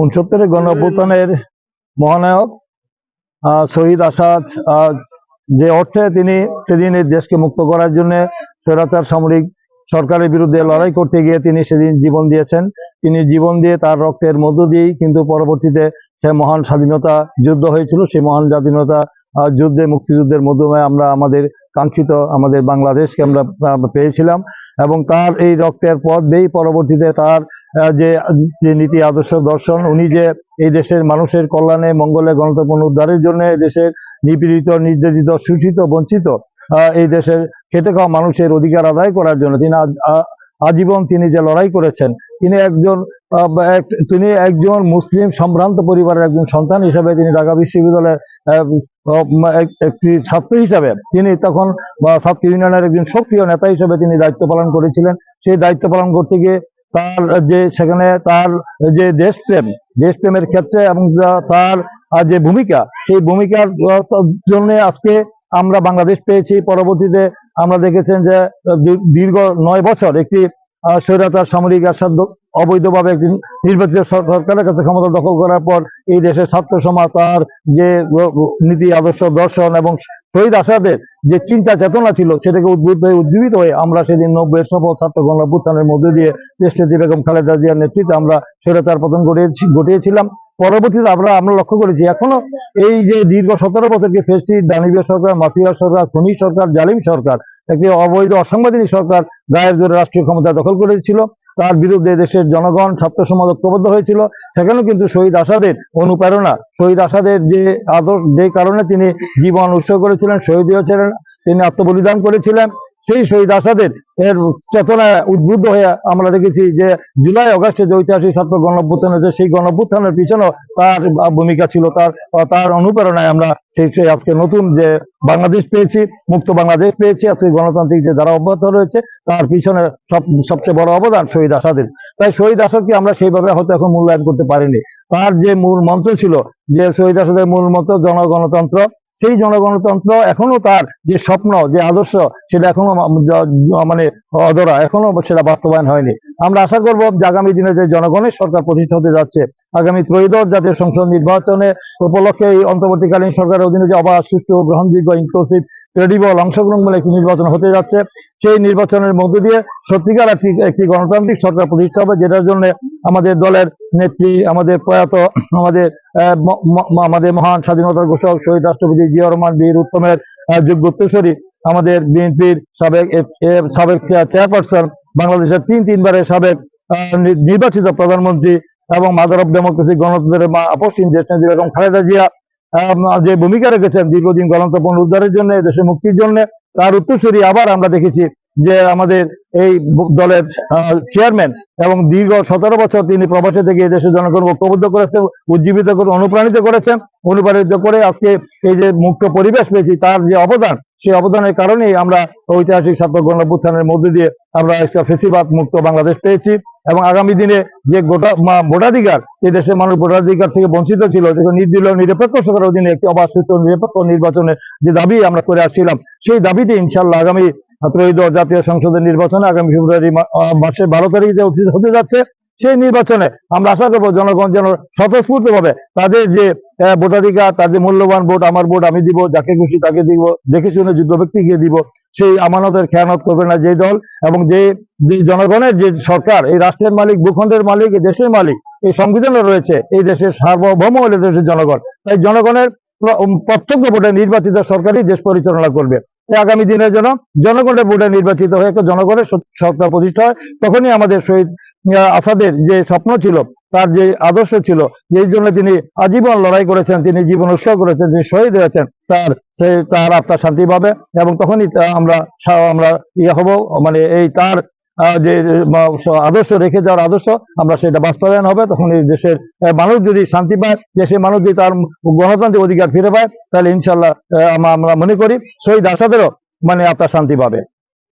উনসত্তরের গণ মহানায়ক শহীদ আসাদ যে অর্থে তিনি সেদিন এই দেশকে মুক্ত করার জন্য স্বৈরাচার সামরিক সরকারের বিরুদ্ধে লড়াই করতে গিয়ে তিনি সেদিন জীবন দিয়েছেন। তিনি জীবন দিয়ে তার রক্তের মধ্য দিয়েই কিন্তু পরবর্তীতে সে মহান স্বাধীনতা যুদ্ধ হয়েছিল। সেই মহান স্বাধীনতা যুদ্ধে, মুক্তিযুদ্ধের মাধ্যমে আমরা আমাদের কাঙ্ক্ষিত আমাদের বাংলাদেশকে আমরা পেয়েছিলাম এবং তার এই রক্তের পথ দিয়েই পরবর্তীতে তার যে যে নীতি আদর্শ দর্শন, উনি যে এই দেশের মানুষের কল্যাণে মঙ্গলে গণতন্ত্র উদ্ধারের জন্য দেশের নিপীড়িত, নির্যাতিত, শোষিত, বঞ্চিত এই দেশের খেটে খাওয়া মানুষের অধিকার আদায় করার জন্য তিনি আজীবন তিনি যে লড়াই করেছেন, তিনি একজন তিনি একজন মুসলিম সম্ভ্রান্ত পরিবারের একজন সন্তান হিসাবে তিনি ঢাকা বিশ্ববিদ্যালয়ের একটি ছাত্র হিসাবে তিনি তখন ছাত্র ইউনিয়নের একজন সক্রিয় নেতা হিসাবে তিনি দায়িত্ব পালন করেছিলেন। সেই দায়িত্ব পালন করতে গিয়ে তার যে সেখানে তার যে দেশপ্রেম, দেশপ্রেমের ক্ষেত্রে এবং তার যে ভূমিকা, সেই ভূমিকার জন্য আজকে আমরা বাংলাদেশ পেয়েছি। পরবর্তীতে আমরা দেখেছেন যে দীর্ঘ নয় বছর একটি স্বৈরাচার, সামরিক আসাদ অবৈধভাবে একটি নির্বাচিত সরকারের কাছে ক্ষমতা দখল করার পর এই দেশের ছাত্র সমাজ তার যে নীতি, আদর্শ, দর্শন এবং শহীদ আসাদের যে চিন্তা চেতনা ছিল, সেটাকে উদ্বুদ্ধ হয়ে উজ্জীবিত হয়ে আমরা সেদিন নব্বই সফল ছাত্র গণঅভ্যুত্থানের মধ্যে দিয়ে দেশনেত্রী বেগম খালেদা জিয়ার নেতৃত্বে আমরা স্বৈরাচার পতন ঘটিয়েছি, ঘটিয়েছিলাম। পরবর্তীতে আমরা আমরা লক্ষ্য করেছি, এখনও এই যে দীর্ঘ সতেরো বছরকে ফেসছি দানিবীয় সরকার মাফিয়া সরকার খনি সরকার, জালিম সরকার একটি অবৈধ অসাংবিধানিক সরকার গায়ের জোরে রাষ্ট্রীয় ক্ষমতা দখল করেছিল। তার বিরুদ্ধে দেশের জনগণ ছাত্র সমাজ ঐক্যবদ্ধ হয়েছিল। সেখানেও কিন্তু শহীদ আসাদের অনুপ্রেরণা, শহীদ আসাদের যে আদর, যে কারণে তিনি জীবন উৎসর্গ করেছিলেন শহীদ হয়েছিলেন তিনি আত্মবলিদান করেছিলেন। সেই শহীদ আসাদের এর চেতনায় উদ্বুদ্ধ হয়ে আমরা দেখেছি যে জুলাই, অগাস্টে যে ঐতিহাসিক ছাত্র গণঅভ্যুত্থান হয়েছে, সেই গণঅভ্যুত্থানের পিছনেও তার ভূমিকা ছিল, তার তার অনুপ্রেরণায় আমরা সেই আজকে নতুন যে বাংলাদেশ পেয়েছি, মুক্ত বাংলাদেশ পেয়েছি, আজকে গণতান্ত্রিক যে ধারা অব্যাহত রয়েছে, তার পিছনে সব, সবচেয়ে বড় অবদান শহীদ আসাদের। তাই শহীদ আসাদকে আমরা সেইভাবে হয়তো এখন মূল্যায়ন করতে পারিনি। তার যে মূল মন্ত্র ছিল যে শহীদ আসাদের মূল মন্ত্র জনগণতন্ত্র সেই জনগণতন্ত্র এখনও তার যে স্বপ্ন, যে আদর্শ, সেটা এখনও মানে অধরা, এখনও সেটা বাস্তবায়ন হয়নি। আমরা আশা করব যে আগামী দিনে যে জনগণের সরকার প্রতিষ্ঠা হতে যাচ্ছে আগামী ত্রয়োদশ জাতীয় সংসদ নির্বাচনে উপলক্ষে এই অন্তর্বর্তীকালীন সরকারের অধীনে যে অবাধ, সুষ্ঠু, গ্রহণযোগ্য ইনক্লুসিভ ক্রেডিবল অংশগ্রহণমূলক একটি নির্বাচন হতে যাচ্ছে, সেই নির্বাচনের মধ্য দিয়ে সত্যিকার একটি একটি গণতান্ত্রিক সরকার প্রতিষ্ঠা হবে, যেটার জন্য আমাদের দলের নেত্রী, আমাদের প্রয়াত, আমাদের আমাদের মহান স্বাধীনতার ঘোষক শহীদ রাষ্ট্রপতি জিয়া রহমান, বীর উত্তমের যোগ্য উত্তরসূরি আমাদের বিএনপির সাবেক সাবেক চেয়ার- চেয়ারপারসন বাংলাদেশের তিন তিনবারের সাবেক নির্বাচিত প্রধানমন্ত্রী এবং মাদার অফ ডেমোক্রেসি গণতন্ত্রের আপসীন নেত্রী বেগম খালেদা জিয়া যে ভূমিকা রেখেছেন দীর্ঘদিন গণতন্ত্র উদ্ধারের জন্য দেশের মুক্তির জন্য, তার উত্তরসূরি আবার আমরা দেখেছি যে আমাদের এই দলের চেয়ারম্যান এবং দীর্ঘ সতেরো বছর তিনি প্রবাসে থেকে দেশের জনগণ ঐক্যবদ্ধ করেছেন, উজ্জীবিত করে, অনুপ্রাণিত করেছেন, অনুপ্রাণিত করে আজকে এই যে মুক্ত পরিবেশ পেয়েছি, তার যে অবদান সেই অবদানের কারণেই আমরা ঐতিহাসিক ছাত্র গণঅভ্যুত্থানের মধ্যে দিয়ে আমরা ফেসিবাদ মুক্ত বাংলাদেশ পেয়েছি এবং আগামী দিনে যে গোটা ভোটাধিকার, এই দেশের মানুষ ভোটাধিকার থেকে বঞ্চিত ছিল যেখানে নির্দলীয় নিরপেক্ষ সরকারের অধীনে একটি অবাধ নিরপেক্ষ নির্বাচনের যে দাবি আমরা করে আসছিলাম, সেই দাবিতে ইনশাল্লাহ আগামী ত্রয়োদশ জাতীয় সংসদের নির্বাচনে আগামী ফেব্রুয়ারি মাসের বারো তারিখে হতে যাচ্ছে সেই নির্বাচনে আমরা আশা করব জনগণ যেন স্বতঃস্ফূর্ত ভাবে তাদের যে ভোটাধিকার যে মূল্যবান ভোট, আমার ভোট আমি দিব, যাকে খুশি তাকে দিব, দেখে শুনে যোগ্য ব্যক্তিকে দিব, সেই আমানতের খেয়ানত করবে না যে দল এবং যে জনগণের যে সরকার, এই রাষ্ট্রের মালিক, ভূখণ্ডের মালিক দেশের মালিক, এই সংবিধানে রয়েছে, এই দেশের সার্বভৌম হলে দেশের জনগণ। তাই জনগণের প্রত্যক্ষ ভোটে নির্বাচিত সরকারই দেশ পরিচালনা করবে। আগামী দিনের জন্য জনগণের ভোটে নির্বাচিত হয়ে জনগণের সরকার প্রতিষ্ঠা হয় তখনই আমাদের শহীদ আসাদের যে স্বপ্ন ছিল, তার যে আদর্শ ছিল, যেই জন্য তিনি আজীবন লড়াই করেছেন, তিনি জীবন উৎসর্গ করেছেন, তিনি শহীদ হয়েছেন, তার সে, তার আত্মা শান্তি পাবে এবং তখনই আমরা আমরা ইয়ে হব মানে এই তার যে আদর্শ রেখে যাওয়ার আদর্শ, আমরা সেটা বাস্তবায়ন হবে তখন এই দেশের মানুষ যদি শান্তি পায় দেশের মানুষ যদি তার গণতান্ত্রিক অধিকার ফিরে পায়, তাহলে ইনশাল্লাহ আমরা আমরা মনে করি শহীদ আসাদেরও মানে আত্মা শান্তি পাবে।